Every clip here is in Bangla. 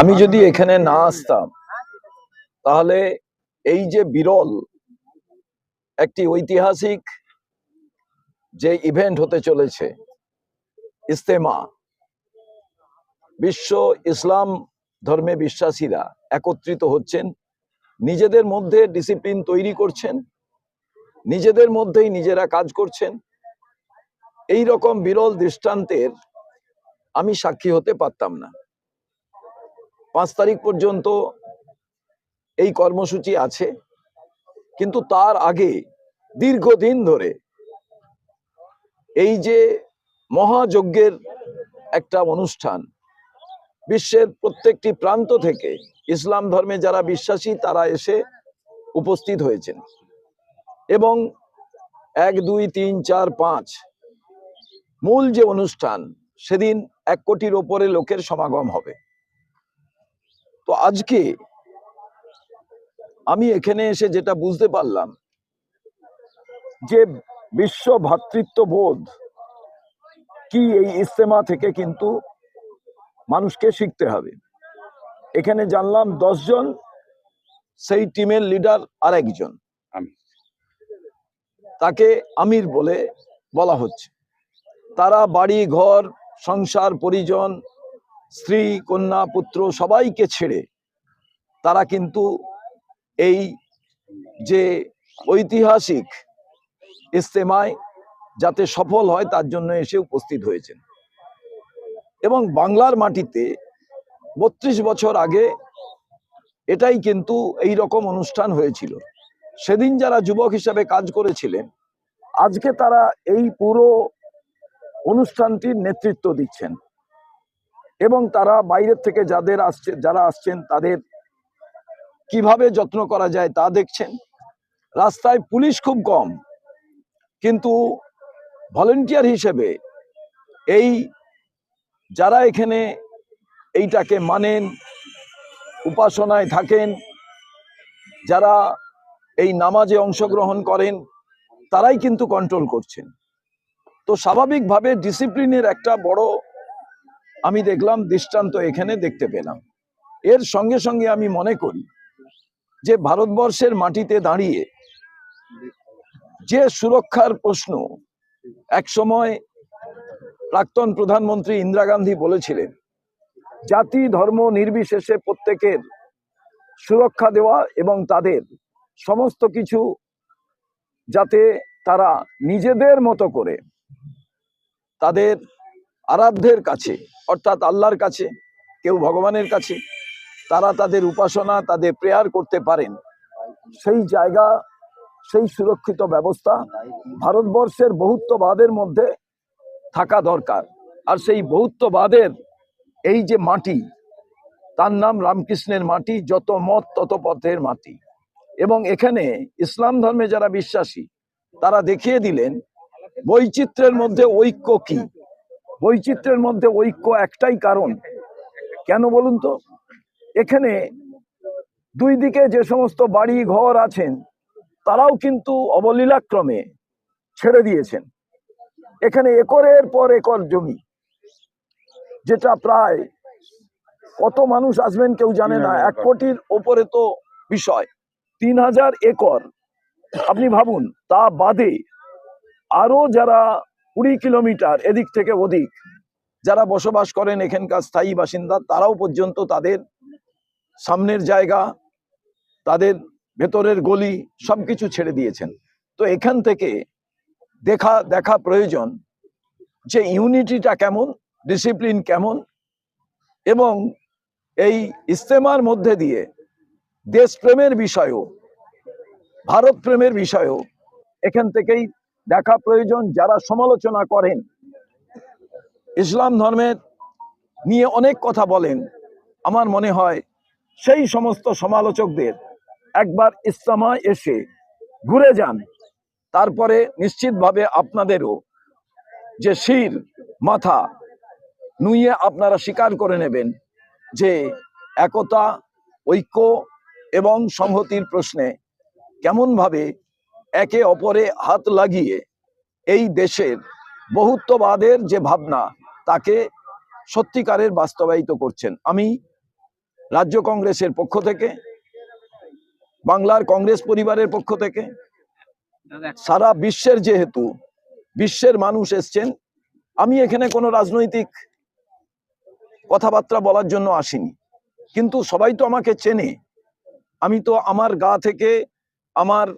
আমি যদি এখানে না আসতাম, তাহলে এই যে বিরল একটি ঐতিহাসিক যে ইভেন্ট হতে চলেছে ইস্তেমা বিশ্ব ইসলাম ধর্মে বিশ্বাসীরা একত্রিত হচ্ছেন, নিজেদের মধ্যে ডিসিপ্লিন তৈরি করছেন, নিজেদের মধ্যেই নিজেরা কাজ করছেন, এই রকম বিরল দৃষ্টান্তের আমি সাক্ষী হতে পারতাম না। পাঁচ তারিখ পর্যন্ত এই কর্মসূচি আছে, কিন্তু তার আগে দীর্ঘদিন ধরে এই যে মহাযজ্ঞের একটা অনুষ্ঠান, বিশ্বের প্রত্যেকটি প্রান্ত থেকে ইসলাম ধর্মে যারা বিশ্বাসী তারা এসে উপস্থিত হয়েছেন। এবং এক, দুই, তিন, চার, পাঁচ মূল যে অনুষ্ঠান সেদিন এক কোটির ওপরে লোকের সমাগম হবে। তো আজকে আমি এখানে এসে যেটা বুঝতে পারলাম যে বিশ্ব ভ্রাতৃত্ববোধ কি এই ইস্তেমা থেকে কিন্তু মানুষকে শিখতে হবে। এখানে জানলাম জন সেই টিমের লিডার আর একজন আমি। তাকে আমির বলে বলা হচ্ছে। তারা বাড়ি ঘর সংসার, পরিজন, স্ত্রী, কন্যা, পুত্র সবাইকে ছেড়ে তারা কিন্তু এই যে ঐতিহাসিক ইস্তেমায় যাতে সফল হয়, তার জন্য এসে উপস্থিত হয়েছেন। এবং বাংলার মাটিতে বত্রিশ বছর আগে এটাই কিন্তু এই রকম অনুষ্ঠান হয়েছিল। সেদিন যারা যুবক হিসাবে কাজ করেছিলেন, আজকে তারা এই পুরো অনুষ্ঠানটির নেতৃত্ব দিচ্ছেন। এবং তারা বাইরের থেকে যাদের আসছে, যারা আসছেন তাদের কীভাবে যত্ন করা যায় তা দেখছেন। রাস্তায় পুলিশ খুব কম, কিন্তু ভলেন্টিয়ার হিসেবে এই যারা এখানে এইটাকে মানেন, উপাসনায় থাকেন, যারা এই নামাজে অংশগ্রহণ করেন, তারাই কিন্তু কন্ট্রোল করছেন। তো স্বাভাবিকভাবে ডিসিপ্লিনের একটা বড় আমি দেখলাম দৃষ্টান্ত এখানে দেখতে পেলাম। এর সঙ্গে সঙ্গে আমি মনে করি যে ভারতবর্ষের মাটিতে দাঁড়িয়ে যে সুরক্ষার প্রশ্ন একসময় প্রাক্তন প্রধানমন্ত্রী ইন্দিরা গান্ধী বলেছিলেন, জাতি ধর্ম নির্বিশেষে প্রত্যেকের সুরক্ষা দেওয়া এবং তাদের সমস্ত কিছু যাতে তারা নিজেদের মতো করে তাদের আরাধ্যের কাছে, অর্থাৎ আল্লাহর কাছে, কেউ ভগবানের কাছে, তারা তাদের উপাসনা, তাদের প্রেয়ার করতে পারেন। সেই জায়গা, সেই সুরক্ষিত ব্যবস্থা ভারতবর্ষের বহুত্ববাদের মধ্যে থাকা দরকার। আর সেই বহুত্ববাদের এই যে মাটি, তার নাম রামকৃষ্ণের মাটি, যত মত তত পথের মাটি। এবং এখানে ইসলাম ধর্মে যারা বিশ্বাসী, তারা দেখিয়ে দিলেন বৈচিত্র্যের মধ্যে ঐক্য কি? বৈচিত্র্যের মধ্যে ঐক্য একটাই কারণ। কেন বলুন তো? এখানে দুই দিকে যে সমস্ত বাড়ি ঘর আছেন, তারাও কিন্তু অবলীলাক্রমে ছেড়ে দিয়েছেন। এখানে একরের পর একর জমি, যেটা প্রায় কত মানুষ আসবেন কেউ জানে না, এক কোটির ওপরে তো বিষয়। তিন হাজার একর, আপনি ভাবুন, তা বাদে আরও যারা কুড়ি কিলোমিটার এদিক থেকে ওদিক যারা বসবাস করেন এখানকার স্থায়ী বাসিন্দা, তারাও পর্যন্ত তাদের সামনের জায়গা, তাদের ভেতরের গলি সবকিছু ছেড়ে দিয়েছেন। তো এখান থেকে দেখা দেখা প্রয়োজন যে ইউনিটিটা কেমন, ডিসিপ্লিন কেমন এবং এই ইস্তেমার মধ্যে দিয়ে দেশপ্রেমের বিষয়ও ভারত প্রেমের বিষয়ও এখান থেকেই দেখা প্রয়োজন যারা সমালোচনা করেন। ইসলাম ধর্মের নিয়ে অনেক কথা বলেন। আমার মনে হয় সেই সমস্ত সমালোচকদের একবার ইসলামায় এসে ঘুরে যান। তারপরে নিশ্চিতভাবে আপনাদেরও যে শির মাথা নুইয়ে আপনারা স্বীকার করে নেবেন যে একতা, ঐক্য এবং সংহতির প্রশ্নে কেমনভাবে একে অপরে হাত লাগিয়ে এই দেশের বহুত্ববাদের যে ভাবনা, তাকে সত্যিকারের বাস্তবায়িত করছেন। আমি রাজ্য কংগ্রেসের পক্ষ থেকে, বাংলার কংগ্রেস পরিবারের পক্ষ থেকে, সারা বিশ্বের যেহেতু, বিশ্বের মানুষ এসছেন, আমি এখানে কোনো রাজনৈতিক কথাবার্তা বলার জন্য আসিনি। কিন্তু সবাই তো আমাকে চেনে। আমি তো আমার গা থেকে আমার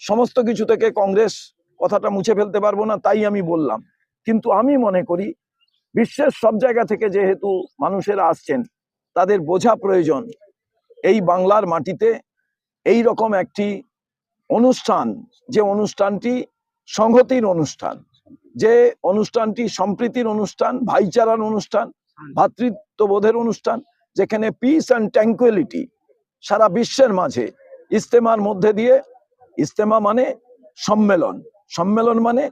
সমস্ত কিছু থেকে কংগ্রেস কথাটা মুছে ফেলতে পারব না, তাই আমি বললাম। কিন্তু আমি মনে করি, বিশ্বের সব জায়গা থেকে যেহেতু মানুষেরা আসছেন, তাদের বোঝা প্রয়োজন। এই বাংলার মাটিতে এই রকম একটি অনুষ্ঠান, যে অনুষ্ঠানটি সংহতির অনুষ্ঠান, যে অনুষ্ঠানটি সম্প্রীতির অনুষ্ঠান, ভাইচারার অনুষ্ঠান ভ্রাতৃত্ববোধের অনুষ্ঠান, যেখানে পিস অ্যান্ড ট্যাঙ্কুয়ালিটি সারা বিশ্বের মাঝে ইস্তেমার মধ্যে দিয়ে ইস্তেমা মানে সম্মেলন। সম্মেলন মানে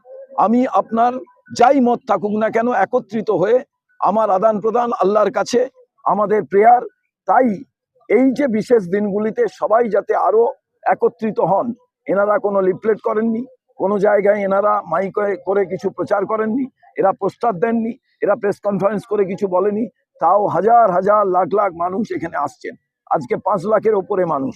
আমি আপনার যাই মত থাকুক না কেন একত্রিত হয়ে আমার আদান প্রদান আল্লাহর কাছে, আমাদের প্রেয়ার। তাই এই যে বিশেষ দিনগুলিতে সবাই যাতে আরও একত্রিত হন, এনারা কোনো লিফলেট করেননি, কোনো জায়গায় এনারা মাইকে করে কিছু প্রচার করেননি, এরা প্রস্তাব দেননি, এরা প্রেস কনফারেন্স করে কিছু বলেনি, তাও হাজার হাজার লাখ লাখ মানুষ এখানে আসছেন। আজকে পাঁচ লাখের ওপরে মানুষ।